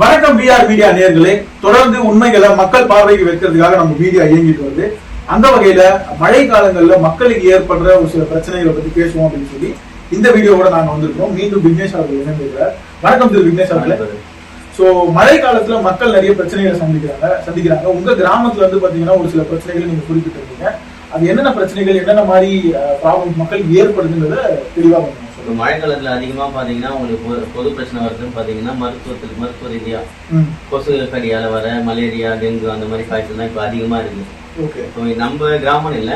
வணக்கம் PR media நேயர்களே. தொடர்ந்து உண்மைகளை மக்கள் பார்வைக்கு வைக்கிறதுக்காக நம்ம மீடியா இயங்கிட்டு வருது. அந்த வகையில மழை காலங்கள்ல மக்களுக்கு ஏற்படுற ஒரு சில பிரச்சனைகளை பத்தி பேசுவோம் அப்படின்னு சொல்லி இந்த வீடியோவோட நாங்க வந்திருக்கோம் மீண்டும் விக்னேஷ் அவர்கள் இணைந்திருக்கிறார். வணக்கம் திரு விக்னேஷ் அவர்களே. சோ மழை காலத்துல மக்கள் நிறைய பிரச்சனைகளை சந்திக்கிறாங்க சந்திக்கிறாங்க. உங்க கிராமத்துல வந்து பாத்தீங்கன்னா ஒரு சில பிரச்சனைகளை நீங்க குறிப்பிட்டிருக்கீங்க. அது என்னென்ன பிரச்சனைகள் என்னென்ன மாதிரி ப்ராப்ளம் மக்களுக்கு ஏற்படுதுன்றத தெளிவா பண்ணுங்க இப்போ மழை காலத்துல அதிகமா பாத்தீங்கன்னா உங்களுக்கு பொது- பொது பிரச்சனை வருதுன்னு பாத்தீங்கன்னா மருத்துவத்துக்கு மருத்துவ ரீதியா ம். கொசு கடியால வர மலேரியா டெங்கு அந்த மாதிரி காய்ச்சல் தான் இப்போ அதிகமா இருக்கு. ஓகே. இப்போ நம்ம கிராமம் இல்ல.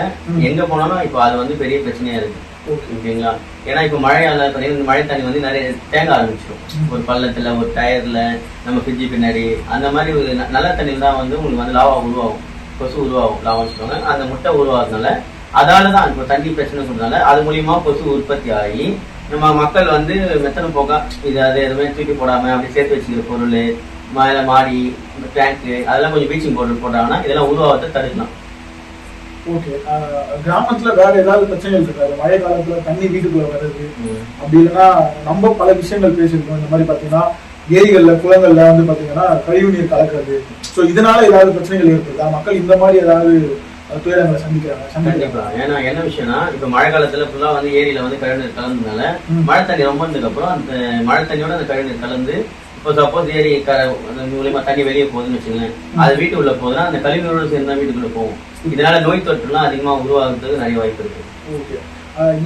எங்க போனாலும் இப்போ அது வந்து பெரிய பிரச்சனையா இருக்கு. ஓகே. ஓகேங்களா? ஏன்னா இப்போ மழையால பாத்தீங்கன்னா இந்த மழை தண்ணி வந்து நிறைய தேங்க ஆரம்பிச்சிடும் ஒரு பள்ளத்துல ஒரு டயர்ல நம்ம ஃப்ரிட்ஜு பின்னாடி அந்த மாதிரி ஒரு நல்ல தண்ணியில் தான் வந்து உங்களுக்கு வந்து லாவா உருவாகும். கொசு உருவாகும் சொல்லுவாங்க அந்த முட்டை உருவாகிறதுனால அதால தான் இப்போ தண்ணி பிரச்சனை சொல்றதுனால அது மூலியமா கொசு உற்பத்தி ஆகி நம்ம மக்கள் வந்து மெத்தனை போக்கா இது அது எதுவுமே தூக்கி போடாம அப்படி சேர்த்து வச்சுக்கிற பொருள் மேல மாடி டேங்க்கு அதெல்லாம் கொஞ்சம் ப்ளீச்சிங் பவுடர் போட்டாங்கன்னா இதெல்லாம் உருவாகத்தை தடுக்கலாம். ஓகே கிராமத்துல வேற ஏதாவது பிரச்சனைகள் இருக்காது மழை காலத்துல தண்ணி வீட்டுக்குள்ள வர்றது அப்படி இல்லைன்னா நம்ம பல விஷயங்கள் பேசியிருக்கோம். இந்த மாதிரி பாத்தீங்கன்னா ஏரிகள்ல குளங்கள்ல வந்து பாத்தீங்கன்னா கழிவு நீர் கலக்கிறது சோ இதனால ஏதாவது பிரச்சனைகள் ஏற்படுதா மக்கள் இந்த மாதிரி ஏதாவது துயரங்களை சந்திக்கிறாங்க கண்டிப்பா. ஏன்னா என்ன விஷயம்னா இப்ப மழை காலத்துல ஃபுல்லா வந்து ஏரியில வந்து கழிவுநீர் கலந்ததுனால. மழை தண்ணி ரொம்ப இருந்ததுக்கு அப்புறம் அந்த மழை தண்ணியோட அந்த கழிவுநீர் கலந்து இப்போ சப்போஸ் ஏரி மூலியமா தண்ணி வெளியே போகுதுன்னு வச்சுங்களேன் அது வீட்டுக்குள்ள போகுதுன்னா அந்த கழிவுநீரோட சேர்ந்து வீட்டுக்குள்ள போகும். இதனால நோய் தொற்றுலாம் அதிகமா உருவாகுறதுக்கு நிறைய வாய்ப்பு இருக்கு. ஓகே.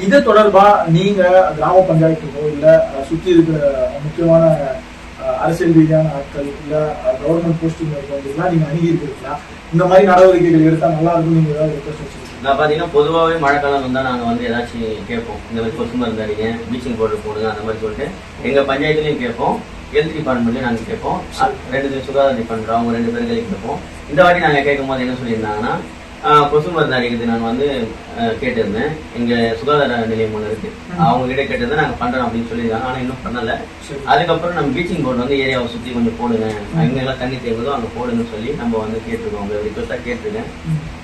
இது தொடர்பா நீங்க கிராம பஞ்சாயத்துக்கோ இல்ல சுத்தி இருக்கிற முக்கியமான அரசியல் ரீதியான ஆட்கள் இல்ல கவர்மெண்ட் போஸ்டிங் இருக்கவங்களுக்குலாம் நீங்க அணுகி இருக்கீங்களா இந்த மாதிரி நடவடிக்கைகள் எடுத்தா நல்லா இருக்கும் நீங்க ஏதாவது ரிக்வஸ்ட் நான் பாத்தீங்கன்னா பொதுவாகவே மழை காலம் வந்தா நாங்க வந்து ஏதாச்சும் கேட்போம். இந்த மாதிரி கொசு மருந்து அடிங்க ப்ளீச்சிங் பவுடர் போடுங்க அந்த மாதிரி சொல்லிட்டு எங்க பஞ்சாயத்துலயும் கேட்போம். ஹெல்த் டிபார்ட்மெண்ட்லயும் நாங்க கேட்போம். ரெண்டு பேரும் சுகாதார டிபார்ட்மெண்ட் அவங்க ரெண்டு பேருக்கையும் கேட்போம். இந்த வாட்டி நாங்க கேட்கும் போது என்ன சொல்லியிருந்தாங்கன்னா கொசு மருந்து அடிக்கிறது நான் வந்து கேட்டிருந்தேன். எங்க சுகாதார நிலையம் ஒன்று. அவங்க கிட்ட கேட்டிருந்தேன். நாங்க பண்றோம் அப்படின்னு சொல்லியிருக்காங்க. ஆனா இன்னும் பண்ணல. அதுக்கப்புறம் நம்ம ப்ளீச்சிங் பவுடர் வந்து ஏரியாவை சுத்தி கொஞ்சம் போடுங்க. எங்க எல்லாம் தண்ணி தேங்குதோ அங்க போடுங்கன்னு சொல்லி நம்ம வந்து கேட்டிருக்கோம். உங்க ரிக்வஸ்டா கேட்டிருக்கேன்.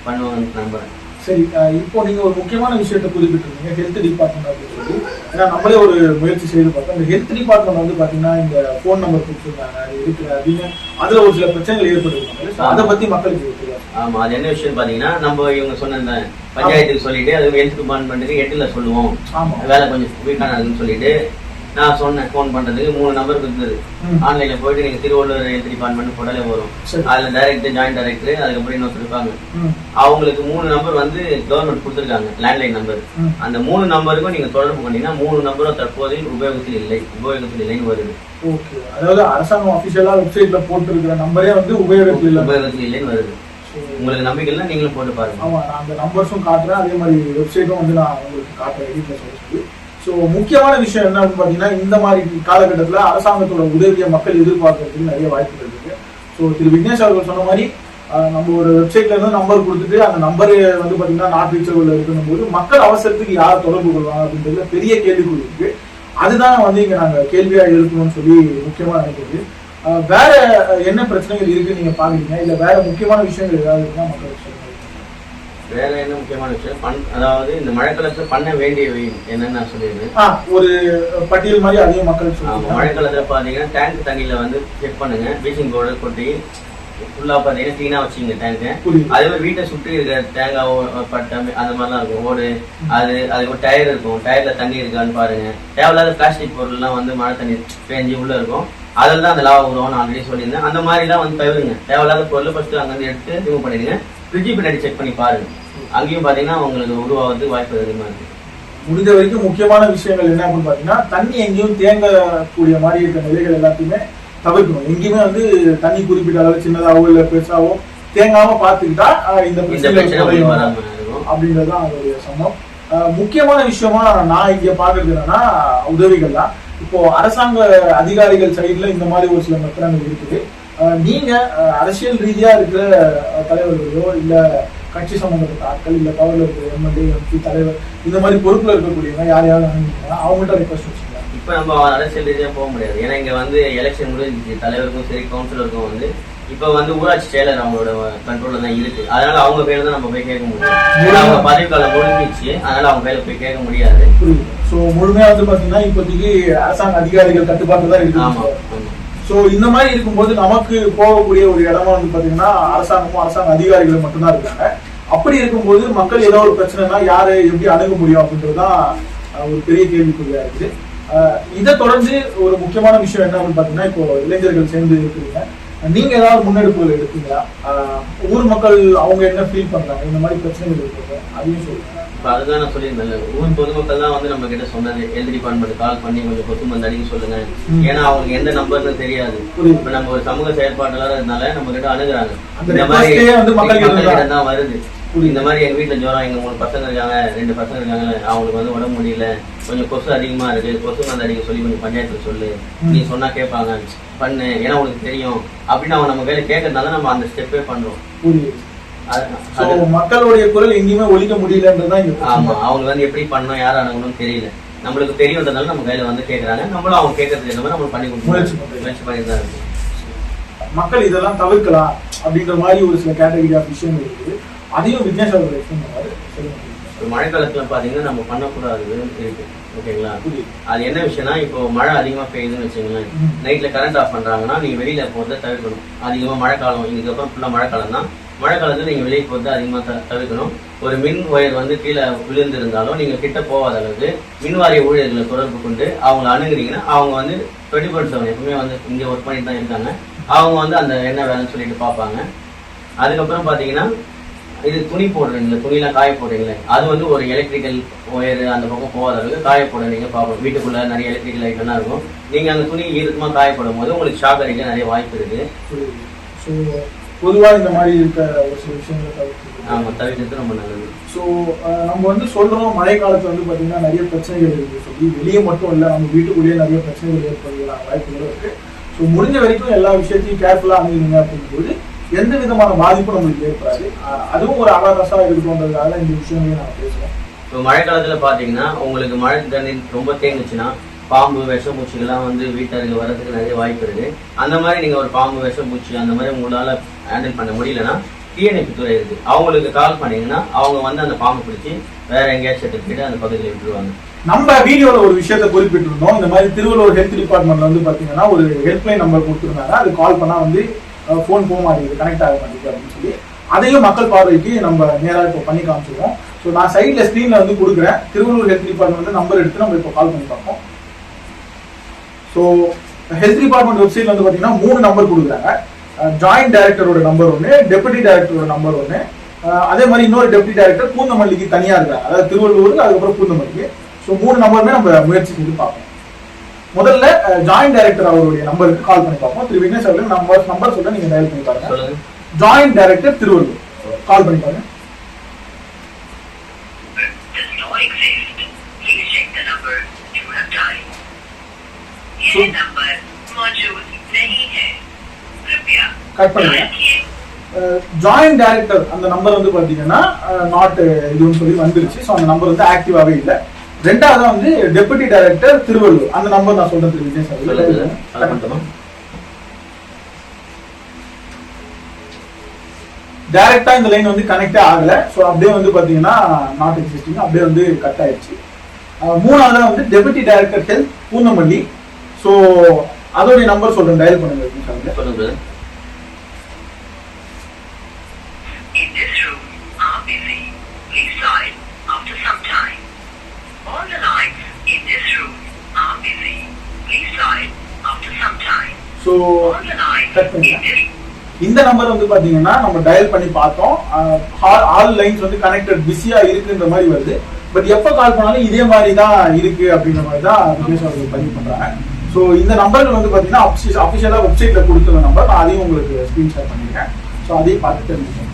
பண்ணுவாங்கன்னு நம்புறேன். சரி இப்போ நீங்க ஒரு முக்கியமான விஷயத்தை குறிப்பிட்டிருந்தீங்க ஹெல்த் டிபார்ட்மெண்ட் அப்படின்னு சொல்லி. ஏன்னா நம்மளே ஒரு முயற்சி செய்து பார்த்தோம். இந்த ஹெல்த் டிபார்ட்மெண்ட் வந்து பாத்தீங்கன்னா இந்த ஃபோன் நம்பர் கொடுத்துருக்காங்க அது இருக்கு அப்படின்னு அதுல ஒரு சில பிரச்சனைகள் ஏற்பட்டிருக்காங்க அதை பத்தி மக்களுக்கு ஆமா அது என்ன விஷயம் பாத்தீங்கன்னா நம்ம இவங்க சொன்ன பஞ்சாயத்துக்கு சொல்லிட்டு அது ஹெல்த் டிபார்ட்மெண்ட்டுக்கு எட்டுல சொல்லுவோம். ஆமா. வேலை கொஞ்சம் வீக்கானதுன்னு சொல்லிட்டு நான் சொன்னேன் ஃபோன் பண்றதுக்கு மூணு நம்பர் இருந்தது. ஆன்லைன்ல போயிட்டு நீங்க திருவள்ளூர் ஹெல்த் டிபார்ட்மெண்ட் போட்டாலே வரும். அதுல டைரக்டர் ஜாயிண்ட் டைரக்டர் அதுக்கப்புறம் இன்னொருத்தர் இருப்பாங்க. அவங்களுக்கு மூணு நம்பர் வந்து கவர்மெண்ட் கொடுத்துருக்காங்க லேண்ட்லைன் நம்பர். அந்த மூணு நம்பருக்கும் நீங்க தொடர்பு பண்ணீங்கன்னா மூணு நம்பரும் தற்போதையில் உபயோகத்தில் இல்லை. உபயோகத்தில் இல்லைன்னு வருது. ஓகே. அதாவது அரசாங்கம் அபிஷியலா வெப்சைட்ல போட்டிருக்கிற நம்பரே வந்து உபயோகத்தில் இல்லை. உபயோகத்தில் இல்லைன்னு வருது. உங்களுக்கு நம்பிக்கை நீங்களும் போட்டு பாருங்க. ஆமா நான் அந்த நம்பர்ஸும் காட்டுறேன். அதே மாதிரி வெப்சைட்டும் வந்து நான் உங்களுக்கு காட்டுறேன். ஸோ முக்கியமான விஷயம் என்னன்னு பார்த்தீங்கன்னா இந்த மாதிரி காலகட்டத்தில் அரசாங்கத்தோட உதவியை மக்கள் எதிர்பார்க்கறதுக்கு நிறைய வாய்ப்புகள் இருக்கு. ஸோ திரு விக்னேஷ் அவர்கள் சொன்ன மாதிரி நம்ம ஒரு வெப்சைட்ல இருந்து நம்பர் கொடுத்துட்டு அந்த நம்பர் வந்து பார்த்தீங்கன்னா நாட் ரீச்சபிள் இருக்கணும் போது மக்கள் அவசரத்துக்கு யார் தொடர்பு கொள்வாங்க அப்படின்றதுல பெரிய கேள்விக்குறி இருக்கு. அதுதான் வந்து இங்க நாங்க கேள்வியா எழுப்பணும்னு சொல்லி முக்கியமா நினைக்கிறது வேற என்ன பிரச்சனைகள் இருக்கு நீங்க பாக்குறீங்க இல்ல வேற முக்கியமான விஷயங்கள் ஏதாவது இருக்குன்னா மக்கள் சொல்லுங்க. வேற என்ன முக்கியமான விஷயம்? பண் அதாவது இந்த மழைக்காலத்துல பண்ண வேண்டியவை என்னன்னு நான் சொல்லிடுறேன். ஆ, ஒரு பட்டியல் மாதிரி ஆமா, சொல்லுங்க மழைக்காலத்துல பாத்தீங்கன்னா டேங்க் தண்ணியில வந்து செக் பண்ணுங்க. ப்ளீச்சிங் பவுடர் கொட்டி ஃபுல்லா பாத்தீங்கன்னா கிளீனா வச்சுங்க டேங்க் அதே மாதிரி வீட்டை சுற்றி இருக்கிற தேங்காய் ஓ- பட்டை அந்த மாதிரிலாம் இருக்கும். ஓடு அது அதுக்கு ஒரு டயர் இருக்கும். டயர்ல தண்ணி இருக்கான்னு பாருங்க. தேவையில்லாத பிளாஸ்டிக் பொருள்லாம் வந்து மழை தண்ணி பேஞ்சு உள்ள இருக்கும். அதில் தான் அந்த லாவா உருவான்னு ஆல்ரெடி சொல்லியிருந்தேன். அந்த மாதிரி தான் வந்து தவிருங்க தேவையில்லாத பொருள் ஃபர்ஸ்ட் அங்கேருந்து எடுத்து ரிமூவ் பண்ணிடுங்க. ஃப்ரிட்ஜு பின்னாடி செக் பண்ணி பாருங்க அங்கேயும் பாத்தீங்கன்னா உங்களுக்கு உருவாகிறதுக்கு வாய்ப்பு அதிகமா இருக்கு. முடிஞ்ச வரைக்கும் முக்கியமான விஷயங்கள் என்ன அப்படின்னு பாத்தீங்கன்னா தண்ணி எங்கேயும் தேங்கக்கூடிய மாதிரி இருக்க நிலைகள் எல்லாத்தையுமே தவிர்க்கணும். எங்கேயுமே வந்து தண்ணி குறிப்பிட்ட அளவு சின்னதாவோ இல்ல பெருசாவோ தேங்காம பாத்துக்கிட்டா ஆஹ், இந்த பிரச்சனை அப்படின்றது தான் சமம். ஆஹ், முக்கியமான விஷயமா நான் இங்க பாக்குறது என்னன்னா உதவிகள் தான் இப்போ அரசாங்க அதிகாரிகள் சைடுல இந்த மாதிரி ஒரு சில மெத்தனங்கள் இருக்குது. நீங்க அரசியல் ரீதியா இருக்கிற ஆஹ், தலைவர்களையோ இல்ல கட்சி சம்பந்தப்பட்ட ஆட்கள் இல்ல பவர்ல இருக்கிற எம்எல்ஏ எம்பி தலைவர் இந்த மாதிரி பொறுப்புல இருக்கக்கூடியவங்க யார் யாரும் அணுகிங்கன்னா அவங்கள்ட்ட ரெக்வஸ்ட் வச்சுக்கலாம் இப்ப நம்ம அரசியல் ரீதியா போக முடியாது. ஏன்னா இங்க வந்து எலெக்ஷன் முடிஞ்சிச்சு தலைவருக்கும் சரி கவுன்சிலருக்கும் வந்து இப்ப வந்து ஊராட்சி செயலர் அவங்களோட கண்ட்ரோல்ல தான் இருக்கு. அதனால அவங்க பேர்ல தான் நம்ம போய் கேட்க முடியும். ஏன்னா அவங்க பதவி காலம் முடிஞ்சிச்சு அதனால அவங்க பேர்ல போய் கேட்க முடியாது. ஸோ முழுமையா வந்து பாத்தீங்கன்னா இப்போதைக்கு அரசாங்க அதிகாரிகள் கட்டுப்பாட்டு தான் ஆமா. ஸோ இந்த மாதிரி இருக்கும்போது நமக்கு போகக்கூடிய ஒரு இடமா வந்து பார்த்தீங்கன்னா அரசாங்கமும் அரசாங்க அதிகாரிகளும் மட்டும்தான் இருக்காங்க. அப்படி இருக்கும்போது மக்கள் ஏதோ ஒரு பிரச்சனைனா யாரை எப்படி அணுக முடியும் அப்படின்றது தான் ஒரு பெரிய கேள்விக்குறியா இருக்குது. இதை தொடர்ந்து ஒரு முக்கியமான விஷயம் என்ன அப்படின்னு பார்த்தீங்கன்னா இப்போ இளைஞர்கள் சேர்ந்து இருக்கிறீங்க. நீங்க ஏதாவது முன்னெடுப்புகள் எடுத்தீங்களா? ஊர் மக்கள் அவங்க என்ன ஃபீல் பண்றாங்க? இந்த மாதிரி பிரச்சனைகள் இருக்கிறது அதையும் சொல்லுங்க. இப்ப அதுதான் நான் சொல்லியிருந்தேன் ஊர் பொதுமக்கள் தான் வந்து நம்ம கிட்ட சொன்னது ஹெல்த் டிபார்ட்மெண்ட் கால் பண்ணி கொஞ்சம் கொத்து மருந்து அடிக்க சொல்லுங்க. ஏன்னா அவங்களுக்கு எந்த நம்பர்னு தெரியாது. இப்ப நம்ம ஒரு சமூக செயற்பாட்டாளர் இருந்தால நம்ம கிட்ட அணுகுறாங்க. இந்த மாதிரி தான் வருது. இந்த மாதிரி எங்க வீட்டுல ஜுரம் எங்க மூணு பசங்க இருக்காங்க ரெண்டு பசங்க இருக்காங்க அவங்களுக்கு வந்து உடம்பு முடியல. கொஞ்சம் கொசு அதிகமா இருக்கு. கொசு மருந்து அடிக்க சொல்லி கொஞ்சம் பஞ்சாயத்துல சொல்லு. நீ சொன்னா கேட்பாங்க பண்ணு ஏன்னா உனக்கு தெரியும். அப்படின்னு அவங்க நம்ம கையில கேட்கறதுனால நம்ம அந்த ஸ்டெப்பே அது- மக்களுடைய குரல் எங்கேயுமே ஒலிக்க முடியலன்றதுதான் இங்க ஆமா பிரச்சனை. அவங்க வந்து எப்படி பண்ணணும் யார் அணுகணும்னு தெரியல. நம்மளுக்கு தெரியுன்றதுனால நம்ம கையில வந்து கேக்குறாங்க. நம்மளும் அவங்க கேட்கறதுக்கு ஏற்ற மாதிரி நம்ம பண்ணி கொடுக்கணும். முயற்சி பண்ணிட்டு தான் இருக்கோம். மக்கள் இதெல்லாம் தவிர்க்கலாம் அப்படின்ற மாதிரி ஒரு சில கேட்டகரி ஆஃப் விஷயங்கள் இருக்குது அதையும் விக்னேஷ் அவர்கள் சொல்லுங்க மழை காலத்துல பாத்தீங்கன்னா நம்ம பண்ணக்கூடாது இருக்கு. ஓகேங்களா? அது என்ன விஷயம்னா இப்போ மழை அதிகமா பெய்யுதுன்னு வச்சுங்களேன். நைட்ல கரண்ட் ஆஃப் பண்றாங்கன்னா நீங்க வெளியில போறதை தவிர்க்கணும். அதிகமா மழை காலம் இதுக்கப்புறம் ஃபுல்லா மழை காலம் தான் மழை காலத்துல நீங்க வெளியே போறதை அதிகமா த- தவிர்க்கணும். ஒரு மின் ஒயர் வந்து கீழே விழுந்து இருந்தாலும் நீங்க கிட்ட போகாத அளவுக்கு மின் வாரிய ஊழியர்களை தொடர்பு கொண்டு அவங்க அணுகுறீங்கன்னா அவங்க வந்து டுவெண்ட்டி ஃபோர் செவன் எப்பவுமே வந்து இங்க ஒர்க் பண்ணிட்டு தான் இருக்காங்க. அவங்க வந்து அந்த என்ன வேலைன்னு சொல்லிட்டு பார்ப்பாங்க. அதுக்கப்புறம் பாத்தீங்கன்னா இது துணி போடுறீங்களே துணியெல்லாம் காய போடுறீங்களே அது வந்து ஒரு எலக்ட்ரிக்கல் ஒயர் அந்த பக்கம் போகாத அளவுக்கு காய போட நீங்க பார்க்கணும் வீட்டுக்குள்ள நிறைய எலக்ட்ரிக்கல் ஐட்டம்லாம் இருக்கும். நீங்க அந்த துணி ஈரமா காய போடும் போது உங்களுக்கு ஷாக் அடிக்க நிறைய வாய்ப்பு இருக்கு. புரியுது ஸோ பொதுவா இந்த மாதிரி இருக்க ஒரு சில விஷயங்களை தவிர்த்து ஆமா தவிர்க்கிறது ரொம்ப நல்லது. ஸோ நம்ம வந்து சொல்றோம் மழை காலத்துல வந்து பாத்தீங்கன்னா நிறைய பிரச்சனைகள் இருக்கு. சொல்லி வெளியே மட்டும் இல்லை நம்ம வீட்டுக்குள்ளேயே நிறைய பிரச்சனைகள் ஏற்படுறதுக்கான வாய்ப்புகளும் இருக்கு. ஸோ முடிஞ்ச வரைக்கும் எல்லா விஷயத்தையும் கேர்ஃபுல்லா அணுகுங்க அப்படிங்கும்போது எந்த விதமான பாதிப்பும் நம்மளுக்கு ஏற்படாது அதுவும் ஒரு அவேர்னஸா இருக்கணுன்றதுக்காக இந்த விஷயங்களையும் நான் பேசுறேன். இப்போ மழை காலத்துல பாத்தீங்கன்னா உங்களுக்கு மழை தண்ணீர் ரொம்ப தேங்குச்சுன்னா பாம்பு விஷப்பூச்சிகள்லாம் வந்து வீட்டருகு வர்றதுக்கு நிறைய வாய்ப்பு இருக்கு. அந்த மாதிரி நீங்க ஒரு பாம்பு விஷப்பூச்சி அந்த மாதிரி உங்களால ஹேண்டில் பண்ண முடியலன்னா தீயணைப்புத்துறை இருக்கு. அவங்களுக்கு கால் பண்ணீங்கன்னா அவங்க வந்து அந்த பாம்பு பிடிச்சி வேற எங்கேயாச்சும் எடுத்துட்டு போயிட்டு அந்த பகுதியில் விட்டுருவாங்க. நம்ம வீடியோல ஒரு விஷயத்தை குறிப்பிட்டிருந்தோம். இந்த மாதிரி திருவள்ளூர் ஹெல்த் டிபார்ட்மெண்ட்ல வந்து பாத்தீங்கன்னா ஒரு ஹெல்ப்லைன் நம்பர் கொடுத்துருந்தாங்க. அது கால் பண்ணா வந்து ஃபோன் போக மாட்டேங்குது கனெக்ட் ஆக மாட்டேங்குது அப்படின்னு சொல்லி அதையும் மக்கள் பார்வைக்கு நம்ம நேராக இப்போ பண்ணி காமிச்சிருவோம். ஸோ நான் சைட்ல ஸ்க்ரீன்ல வந்து கொடுக்குறேன். திருவள்ளூர் ஹெல்த் டிபார்ட்மெண்ட் நம்பர் எடுத்து நம்ம இப்போ கால் பண்ணி பார்ப்போம். ஸோ ஹெல்த் டிபார்ட்மெண்ட் வெப்சைட்ல வந்து பார்த்தீங்கன்னா மூணு நம்பர் கொடுக்குறாங்க. ஜாயிண்ட் டைரக்டரோட நம்பர் ஒன்று டெபுட்டி டைரக்டரோட நம்பர் ஒன்று அதே மாதிரி இன்னொரு டெபுட்டி டைரக்டர் பூந்தமல்லிக்கு தனியாக இருக்காங்க. அதாவது திருவள்ளூர் அதுக்கப்புறம் பூந்தமல்லிக்கு ஸோ மூணு நம்பருமே நம்ம முயற்சி செஞ்சு பார்ப்போம். முதல்ல ஜாயிண்ட் டைரக்டர் அவருடைய நம்பருக்கு கால் பண்ணி பார்ப்போம். திரு விக்னேஷ் அவர்கள் நம்பர் நம்பர் சொல்ல நீங்க டயல் பண்ணி பாருங்க. ஜாயிண்ட் டைரக்டர் திருவள்ளூர் கால் பண்ணி பாருங்க. கட் பண்ணுங்க. ஜாயிண்ட் டைரக்டர் அந்த நம்பர் வந்து பாத்தீங்கன்னா நாட் இதுன்னு சொல்லி வந்துருச்சு. ஸோ அந்த நம்பர் வந்து ஆக்டிவாவே இல்லை. ரெண்டாவது வந்து டெபுட்டி டைரக்டர் திருவள்ளூர் அந்த நம்பர் நான் சொல்றேன் திரு கால் பண்ணட்டுமா டைரக்டா இந்த லைன் வந்து கனெக்டே ஆகல. ஸோ அப்படியே வந்து பாத்தீங்கன்னா நாட் எக்ஸிஸ்டிங் அப்படியே வந்து கட் ஆயிடுச்சு. மூணாவதா வந்து deputy director health Poonamallee so அதோடைய நம்பர் சொல்றேன். டயல் பண்ணுங்க. சொல்லுங்க கட் ஸோ இந்த நம்பர் வந்து பாத்தீங்கன்னா நம்ம டயல் பண்ணி பார்த்தோம். ஆல் லைன்ஸ் வந்து கனெக்டட் பிஸியா இருக்குன்ற மாதிரி வருது. பட் எப்ப கால் பண்ணாலும் இதே மாதிரி தான் இருக்கு அப்படின்ற மாதிரி தான் ரமேஷ் அவர்கள் பதிவு பண்றாங்க. ஸோ இந்த நம்பர்கள் வந்து பாத்தீங்கன்னா அபிஷியலா வெப்சைட்ல கொடுத்துருந்த நம்பர் நான் அதையும் உங்களுக்கு ஸ்கிரீன் ஷேர் பண்ணிருக்கேன் ஸோ அதையும் பார்த்து தெரிஞ்சுக்கோங்க.